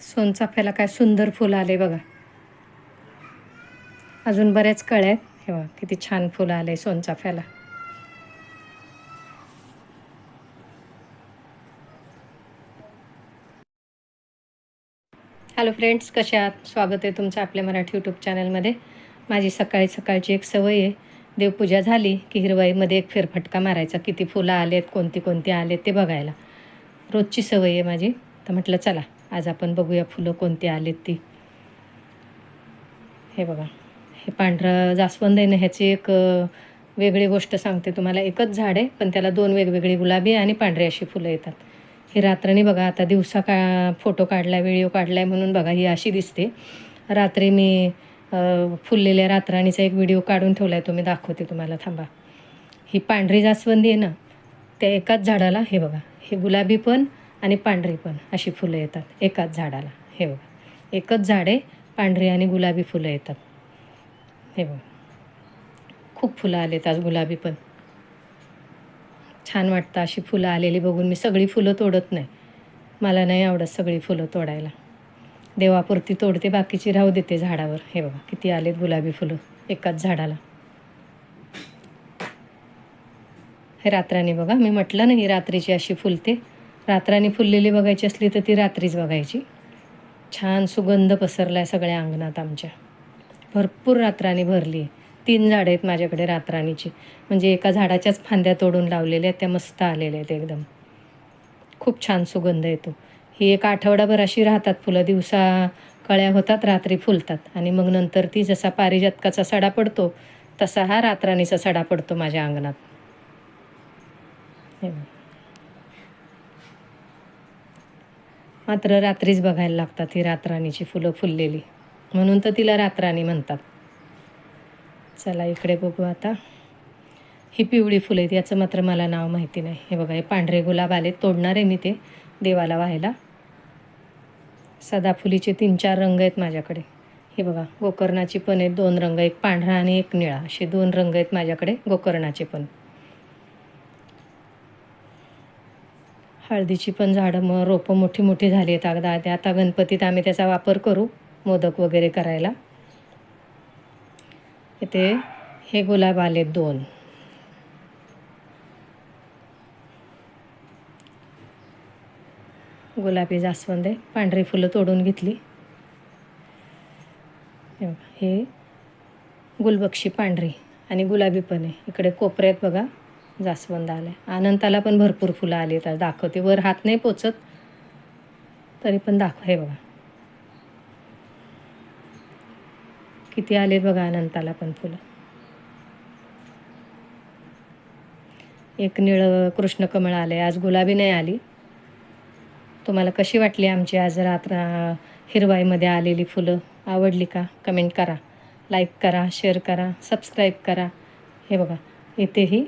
सोनचाफ्याला काय सुंदर फुलं आले बघा. अजून बऱ्याच कळ्या आहेत. हे बघा किती छान फुलं आले सोनचाफ्याला हॅलो फ्रेंड्स कशा आहात? स्वागत आहे तुमचं आपल्या मराठी यूट्यूब चॅनलमध्ये माझी सकाळी सकाळची एक सवय आहे. देवपूजा झाली की हिरवाईमध्ये एक फेरफटका मारायचा. किती फुलं आलेत कोणती कोणती आलेत ते बघायला. रोजची सवय आहे माझी. तर म्हटलं चला आज आपण बघूया फुलं कोणती आलेत ती. हे बघा हे पांढरं जास्वंद आहे ना ह्याची एक वेगळी गोष्ट सांगते तुम्हाला. एकच झाड आहे पण त्याला दोन वेगवेगळी गुलाबी आणि पांढरी अशी फुलं येतात. ही रात्रणी बघा आता दिवसा का फोटो काढलाय व्हिडिओ काढला आहे म्हणून बघा ही अशी दिसते. रात्री मी फुललेल्या रातराणीचा एक व्हिडिओ काढून ठेवला आहे तो मी दाखवते तुम्हाला थांबा. ही पांढरी जास्वंदी आहे ना त्या एकाच झाडाला हे बघा हे गुलाबी पण आणि पांढरी पण अशी फुलं येतात. एकाच झाडाला. हे बघा. एकच झाड आहे पांढरी आणि गुलाबी फुलं येतात. हे बघा. खूप फुलं आलेत आज गुलाबी पण. छान वाटतं अशी फुलं आलेली बघून. मी सगळी फुलं तोडत नाही. मला नाही आवडत सगळी फुलं तोडायला. देवापुरती तोडते बाकीची राहू देते झाडावर. हे बघा किती आलेत गुलाबी फुलं एकाच झाडाला. हे रात्राने बघा मी म्हटलं नाही रात्रीची अशी फुलते. रात्रानी फुललेली बघायची असली तर ती रात्रीच बघायची. छान सुगंध पसरला आहे सगळ्या अंगणात आमच्या. भरपूर रात्रानी भरली. आहे तीन झाडं आहेत माझ्याकडे रातराणीची म्हणजे एका झाडाच्याच फांद्या तोडून लावलेल्या आहेत त्या मस्त आलेल्या आहेत एकदम. खूप छान सुगंध येतो. ही एक आठवडाभर अशी राहतात फुलं. दिवसा कळ्या होतात रात्री फुलतात. आणि मग नंतर ती जसा पारिजातकाचा सडा पडतो तसा हा रातराणीचा सडा पडतो माझ्या अंगणात हे बघ. मात्र रात्रीच बघायला लागतात ही रातराणीची फुलं फुललेली. म्हणून तर तिला रातराणी म्हणतात. चला इकडे बघू आता. ही पिवळी फुलं आहेत याचं मात्र मला नाव माहिती नाही. हे बघा हे पांढरे गुलाब आले तोडणार आहे मी ते देवाला व्हायला. सदाफुलीचे तीन चार रंग आहेत माझ्याकडे. हे बघा गोकर्णाची पण आहेत दोन रंग एक पांढरा आणि एक निळा. असे दोन रंग आहेत माझ्याकडे गोकर्णाचे पण. हळदीची पण झाडं मग रोपं मोठी मोठी झाली आहेत अगदा ते आता गणपतीत आम्ही त्याचा वापर करू मोदक वगैरे करायला. इथे हे गुलाब आले दोन. गुलाबी जास्वंद आहे पांढरी फुलं तोडून घेतली. हे हे गुलबक्षी पांढरी आणि गुलाबी पण आहे. इकडे कोपऱ्यात बघा. जास्वंद आलं आहे अनंताला पण भरपूर फुलं आली आहेत दाखवते. वर हात नाही पोचत. तरी पण दाखव. हे बघा. किती आले बघा अनंताला पण फुलं. एक निळं कृष्णकमळ आहे आज गुलाबी नाही आली. तुम्हाला कशी वाटली आमची आज रात्र? हिरवाईमध्ये आलेली फुलं? आवडली का? कमेंट करा. लाईक करा शेअर करा सबस्क्राईब करा. हे बघा. इथेही